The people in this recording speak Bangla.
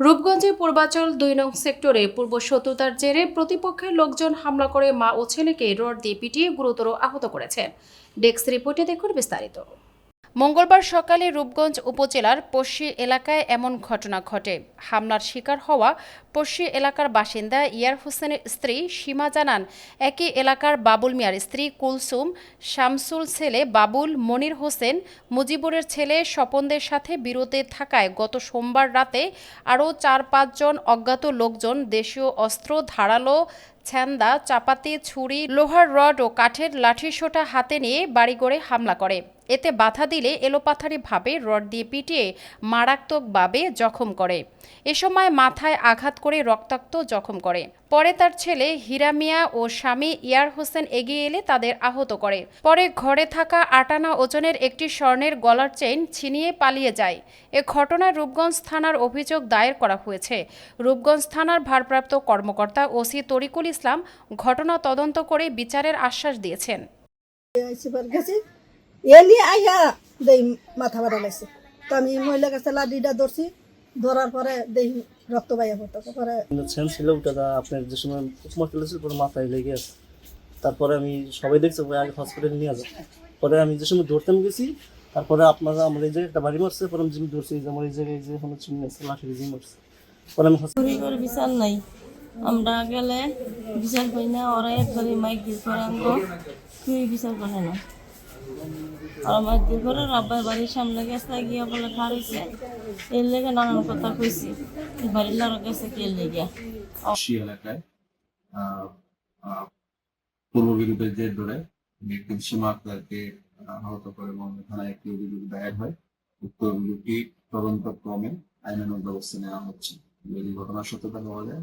রূপগঞ্জে পূর্বাচল দুই নং সেক্টরে পূর্ব শত্রুতার জেরে প্রতিপক্ষের লোকজন হামলা করে মা ও ছেলেকে রড দিয়ে পিটিয়ে গুরুতর আহত করেছেন ডেস্ক রিপোর্টে দেখুন বিস্তারিত। মঙ্গলবার সকালে রূপগঞ্জ উপজেলার পশ্চিম এলাকায় এমন ঘটনা ঘটে। হামলার শিকার হওয়া পশ্চিম এলাকার বাসিন্দা ইয়ার হোসেনের স্ত্রী সীমা জানান, একই এলাকার বাবুল মিয়ার স্ত্রী কুলসুম, শামসুল ছেলে বাবুল মনির হোসেন, মুজিবুরের ছেলে স্বপনদের সাথে বিরতে থাকায় গত সোমবার রাতে আরও চার পাঁচজন অজ্ঞাত লোকজন দেশীয় অস্ত্র, ধারালো ছ্যান্দা চাপাতি, ছুরি, লোহার রড ও কাঠের লাঠিসোঁটা হাতে নিয়ে বাড়িঘরে হামলা করে। এতে বাধা দিলে এলোপাথারিভাবে রড দিয়ে পিটিয়ে মারাত্মকভাবে জখম করে। এ সময় মাথায় আঘাত করে রক্তাক্ত জখম করে। পরে তার ছেলে হিরামিয়া ও স্বামী ইয়ার হোসেন এগিয়ে এলে তাদের আহত করে। পরে ঘরে থাকা আটানা ওজনের একটি স্বর্ণের গলার চেইন ছিনিয়ে পালিয়ে যায়। এ ঘটনায় রূপগঞ্জ থানার অভিযোগ দায়ের করা হয়েছে। রূপগঞ্জ থানার ভারপ্রাপ্ত কর্মকর্তা ওসি তরিকুল ইসলাম ঘটনা তদন্ত করে বিচারের আশ্বাস দিয়েছেন। এলি আইয়া দেই মাথা তো আমি মহিলা কাছে লাডিটা ধরছি। ধরার পরে দেই রক্ত বাইয়া পড়তো। পরে সেন্স ছিল ওটা আপনার যে সময় উপমা চলেছিল পরে মাথায় লেগে আছে। তারপরে আমি সবাই দেখছি আগে হসপিটালে নিয়ে যাব পরে আমি যে সময় ধরতাম গেছি তারপরে আপনারা আমার এই জায়গায় একটা বাড়ি মারছে পরে আমি যেমন ধরছি আমার এই জায়গায় যে কোনো চিহ্ন আছে লাঠি দিয়ে মারছে। পরে আমি হসপিটাল পরিবার বিচার নাই। আমরা গেলে বিচার করি না ওরা একবারে মাইক দিয়ে করে আনব কেউ বিচার করে না। রব্বার বাড়ির সামনে গেছে, গিয়া বলে খার এর লেগে নানান কথা কইছি। বাড়ির লড় গেছে কে লেগে? এলাকায় পূর্ব বিরোধের জের ধরে ব্যক্তি সীমা আক্তারকে আহত করে মর্মে থানায় একটি অভিযোগ দায়ের হয়। উক্ত অভিযোগটি তদন্ত ক্রমে আইনানুগ ব্যবস্থা নেওয়া হচ্ছে। যদি ঘটনার সত্যতা পাওয়া যায়